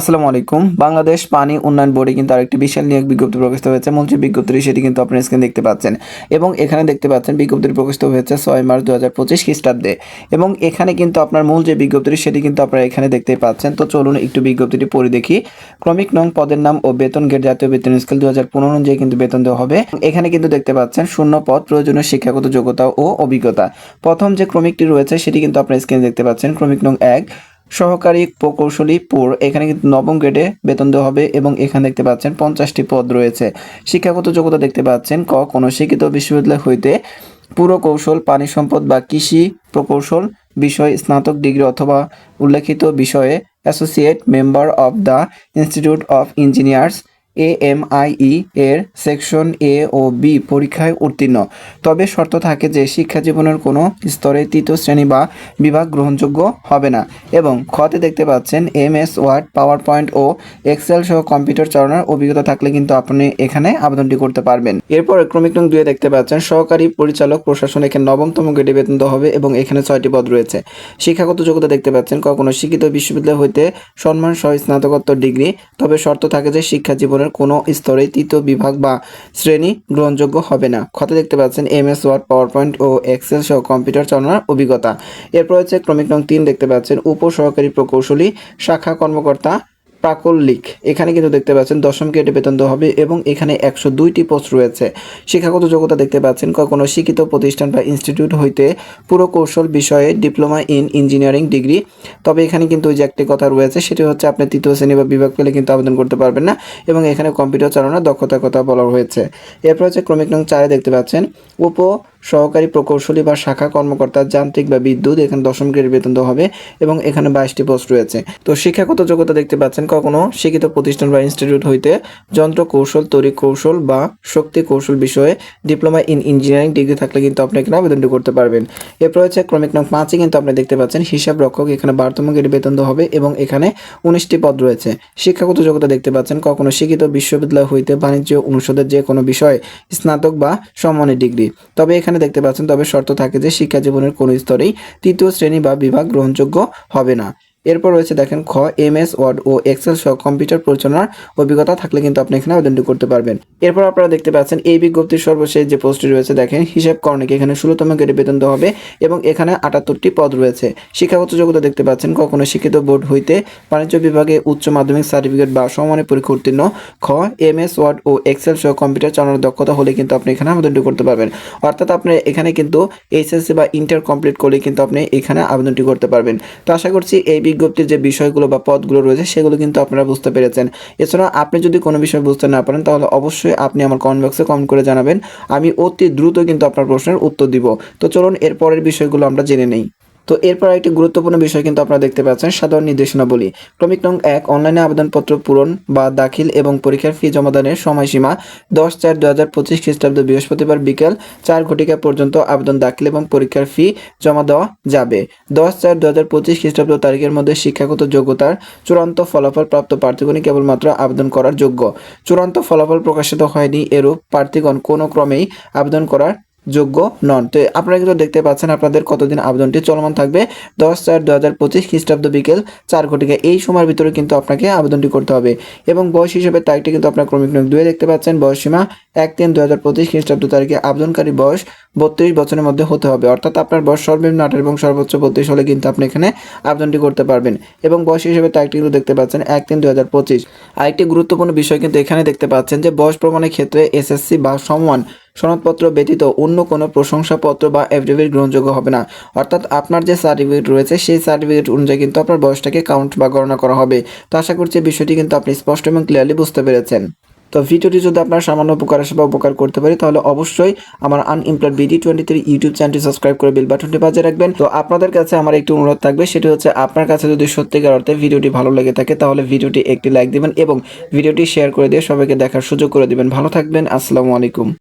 আসসালামু আলাইকুম। বাংলাদেশ পানি উন্নয়ন বোর্ডে কিন্তু আরেকটি বিশাল নিয়োগ বিজ্ঞপ্তি প্রকাশিত হয়েছে। মূল যে বিজ্ঞপ্তি সেটি কিন্তু আপনার স্ক্রিন দেখতে পাচ্ছেন এবং এখানে দেখতে পাচ্ছেন বিজ্ঞপ্তিটি প্রকাশিত হয়েছে ছয় মার্চ দু হাজার পঁচিশ খ্রিস্টাব্দে এবং এখানে কিন্তু আপনার মূল যে বিজ্ঞপ্তি সেটি কিন্তু আপনারা এখানে দেখতে পাচ্ছেন। তো চলুন একটু বিজ্ঞপ্তিটি পড়ে দেখি। ক্রমিক নং পদের নাম ও বেতন গেট জাতীয় বেতন স্কেল দু হাজার পনেরো অনুযায়ী কিন্তু বেতন দেওয়া হবে। এখানে কিন্তু দেখতে পাচ্ছেন শূন্য পদ, প্রয়োজনীয় শিক্ষাগত যোগ্যতা ও অভিজ্ঞতা। প্রথম যে ক্রমিকটি রয়েছে সেটি কিন্তু আপনার স্ক্রিনে দেখতে পাচ্ছেন। ক্রমিক নং এক সহকারী প্রকৌশলী পুর, এখানে কিন্তু নবম গ্রেডে বেতন দেওয়া হবে এবং এখানে দেখতে পাচ্ছেন পঞ্চাশটি পদ রয়েছে। শিক্ষাগত যোগ্যতা দেখতে পাচ্ছেন, ক, কোনো শিক্ষিত বিশ্ববিদ্যালয় হইতে পুরকৌশল পানি সম্পদ বা কৃষি প্রকৌশল বিষয় স্নাতক ডিগ্রি অথবা উল্লেখিত বিষয়ে associate member of the institute of engineers AMIE এর সেকশন এ ও বি পরীক্ষায় উত্তীর্ণ। তবে শর্ত থাকে যে শিক্ষা জীবনের কোনো স্তরে তৃতীয় শ্রেণি বা বিভাগ গ্রহণযোগ্য হবে না এবং খতে দেখতে পাচ্ছেন M S, Word Power Point ও এক্সেল সহ কম্পিউটার চালানোর অভিজ্ঞতা থাকলে কিন্তু আপনি এখানে আবেদনটি করতে পারবেন। এরপর ক্রমিক নং দুয়ে দেখতে পাচ্ছেন সহকারী পরিচালক প্রশাসন এখানে নবমতম গ্রেডে বেতন হবে এবং এখানে ছয়টি পদ রয়েছে। শিক্ষাগত যোগ্যতা দেখতে পাচ্ছেন, কখনো শিক্ষিত বিশ্ববিদ্যালয় হইতে সম্মান সহ স্নাতকোত্তর ডিগ্রি, তবে শর্ত থাকে যে শিক্ষা জীবনের কোনো স্তরে তৃতীয় বিভাগ বা শ্রেণি গ্রহণযোগ্য হবে না। কথা দেখতে পাচ্ছেন M S Word Power Point ও এক্সেল সহ কম্পিউটার চালানোর অভিজ্ঞতা। এরপর হচ্ছে ক্রমিক নং তিন দেখতে পাচ্ছেন উপ সহকারী প্রকৌশলী, শাখা কর্মকর্তা প্রাকল্লিক এখানে কিন্তু দেখতে পাচ্ছেন দশম গ্রেডে বেতন দেওয়া হবে এবং এখানে একশো দুইটি পোস্ট রয়েছে। শিক্ষাগত যোগ্যতা দেখতে পাচ্ছেন কোনো শিক্ষিত প্রতিষ্ঠান বা ইনস্টিটিউট হইতে পুরো কৌশল বিষয়ে ডিপ্লোমা ইন ইঞ্জিনিয়ারিং ডিগ্রি। তবে এখানে কিন্তু ওই যে একটি কথা রয়েছে, সেটি হচ্ছে আপনি তৃতীয় শ্রেণি বা বিভাগ পেলে কিন্তু আবেদন করতে পারবেন না এবং এখানে কম্পিউটার চালানোর দক্ষতার কথা বলা হয়েছে। এরপর হচ্ছে ক্রমিক নং চারে দেখতে পাচ্ছেন, উপ সহকারী প্রকৌশলী বা শাখা কর্মকর্তা, যান্ত্রিক বা বিদ্যুৎ, এখানে দশম গ্রেড বেতন দেওয়া হবে এবং এখানে বাইশটি পোস্ট রয়েছে। তো শিক্ষাগত যোগ্যতা দেখতে পাচ্ছেন, কখনো শিক্ষিত প্রতিষ্ঠান বা ইনস্টিটিউট হইতে যন্ত্র কৌশল তৈরি কৌশল বা শক্তি কৌশল বিষয়ে ডিপ্লোমা ইন ইঞ্জিনিয়ারিং ডিগ্রি থাকলে কিন্তু আপনি এখানে আবেদনটি করতে পারবেন। এরপর হচ্ছে ক্রমিক নং পাঁচে কিন্তু আপনি দেখতে পাচ্ছেন হিসাব রক্ষক এখানে বারোতম গ্রেড বেতন দেওয়া হবে এবং এখানে উনিশটি পদ রয়েছে। শিক্ষাগত যোগ্যতা দেখতে পাচ্ছেন, কখনো শিক্ষিত বিশ্ববিদ্যালয় হইতে বাণিজ্য অনুষদের যে কোনো বিষয়ে স্নাতক বা সম্মানের ডিগ্রি। তবে এখানে দেখতে পাচ্ছেন, তবে শর্ত থাকে যে শিক্ষা জীবনের কোনো স্তরেই তৃতীয় শ্রেণি বা বিভাগ গ্রহণযোগ্য হবে না। এরপর রয়েছে দেখেন খ এম এস ওয়ার্ড ও এক্সেল সহ কম্পিউটার পরিচালনার অভিজ্ঞতা থাকলে কিন্তু আপনি এখানে আবেদনটি করতে পারবেন। এরপর আপনারা দেখতে পাচ্ছেন এই বিজ্ঞপ্তির সর্বশেষ যে পোস্টটি রয়েছে, দেখেন হিসাব কর্ণিক এখানে ষোলোতম গ্রেডে বেতন দেওয়া হবে এবং এখানে আটাত্তরটি পদ রয়েছে। শিক্ষাগত যোগ্যতা দেখতে পাচ্ছেন, কখনো শিক্ষিত বোর্ড হইতে বাণিজ্য বিভাগে উচ্চ মাধ্যমিক সার্টিফিকেট বা সমানের পরীক্ষা উত্তীর্ণ, খ এম এস ওয়ার্ড ও এক্সেল সহ কম্পিউটার চালানোর দক্ষতা হলে কিন্তু আপনি এখানে আবেদনটি করতে পারবেন। অর্থাৎ আপনি এখানে কিন্তু এইচএসসি বা ইন্টার কমপ্লিট করলে কিন্তু আপনি এখানে আবেদনটি করতে পারবেন। তো আশা করছি এই বিজ্ঞপ্তির যে বিষয়গুলো বা পদগুলো রয়েছে, সেগুলো কিন্তু আপনারা বুঝতে পেরেছেন। এছাড়া আপনি যদি কোনো বিষয় বুঝতে না পারেন, তাহলে অবশ্যই আপনি আমার কমেন্ট বক্সে কমেন্ট করে জানাবেন। আমি অতি দ্রুত কিন্তু আপনার প্রশ্নের উত্তর দিব। তো চলুন এর পরের বিষয়গুলো আমরা জেনে নেই। তো এরপর একটি গুরুত্বপূর্ণ বিষয় কিন্তু আপনারা দেখতে পাচ্ছেন, সাধারণ নির্দেশনাবলী। ক্রমিক নং এক, অনলাইনে আবেদনপত্র পূরণ বা দাখিল এবং পরীক্ষার ফি জমাদানের সময়সীমা দশ চার দু হাজার পঁচিশ খ্রিস্টাব্দ বৃহস্পতিবার বিকেল চার ঘটিকা পর্যন্ত আবেদন দাখিল এবং পরীক্ষার ফি জমা দেওয়া যাবে। দশ চার দু হাজার পঁচিশ খ্রিস্টাব্দ তারিখের মধ্যে শিক্ষাগত যোগ্যতার চূড়ান্ত ফলাফল প্রাপ্ত প্রার্থীগণই কেবলমাত্র আবেদন করার যোগ্য। চূড়ান্ত ফলাফল প্রকাশিত হয়নি, এরূপ প্রার্থীগণ কোনো ক্রমেই আবেদন করার যোগ্য নন। তো আপনারা কিন্তু দেখতে পাচ্ছেন আপনাদের কতদিন আবেদনটি চলমান থাকবে। দশ চার দু হাজার পঁচিশ খ্রিস্টাব্দ বিকেল চার ঘটিকা এই সময়ের ভিতরে কিন্তু আপনাকে আবেদনটি করতে হবে। এবং বয়স হিসেবে তারিখটি কিন্তু আপনার ক্রমিক নিয়োগ দুয়ে দেখতে পাচ্ছেন। বয়স সীমা এক তিন দু হাজার পঁচিশ খ্রিস্টাব্দ তারিখে আবেদনকারী বয়স বত্রিশ বছরের মধ্যে হতে হবে। অর্থাৎ আপনার বয়স সর্বনিম্ন আঠারো এবং সর্বোচ্চ বত্রিশ হলে কিন্তু আপনি এখানে আবেদনটি করতে পারবেন। এবং বয়স হিসেবে তারিখটি কিন্তু দেখতে পাচ্ছেন এক তিন দু হাজার পঁচিশ। আরেকটি গুরুত্বপূর্ণ বিষয় কিন্তু এখানে দেখতে পাচ্ছেন যে বয়স প্রমাণের ক্ষেত্রে এসএসসি বা সমান সনদপত্র ব্যতীত অন্য কোনো প্রশংসাপত্র বা অ্যাফিডেভিট গ্রহণযোগ্য হবে না। অর্থাৎ আপনার যে সার্টিফিকেট রয়েছে, সেই সার্টিফিকেট অনুযায়ী কিন্তু আপনার বয়সটাকে কাউন্ট বা গণনা করা হবে। তো আশা করছি বিষয়টি কিন্তু আপনি স্পষ্ট এবং ক্লিয়ারলি বুঝতে পেরেছেন। তো ভিডিওটি যদি আপনার সামান্য উপকার আসে বা উপকার করতে পারি, তাহলে অবশ্যই আমার unemployed BD twenty three YouTube চ্যানেলটি সাবস্ক্রাইব করে বেল বাটনটি বাজিয়ে রাখবেন। তো আপনাদের কাছে আমার একটি অনুরোধ থাকবে, সেটি হচ্ছে আপনার কাছে যদি সত্যিকার অর্থে ভিডিওটি ভালো লেগে থাকে, তাহলে ভিডিওটি একটি লাইক দিবেন এবং ভিডিওটি শেয়ার করে দিয়ে সবাইকে দেখার সুযোগ করে দিবেন। ভালো থাকবেন, আসসালামু আলাইকুম।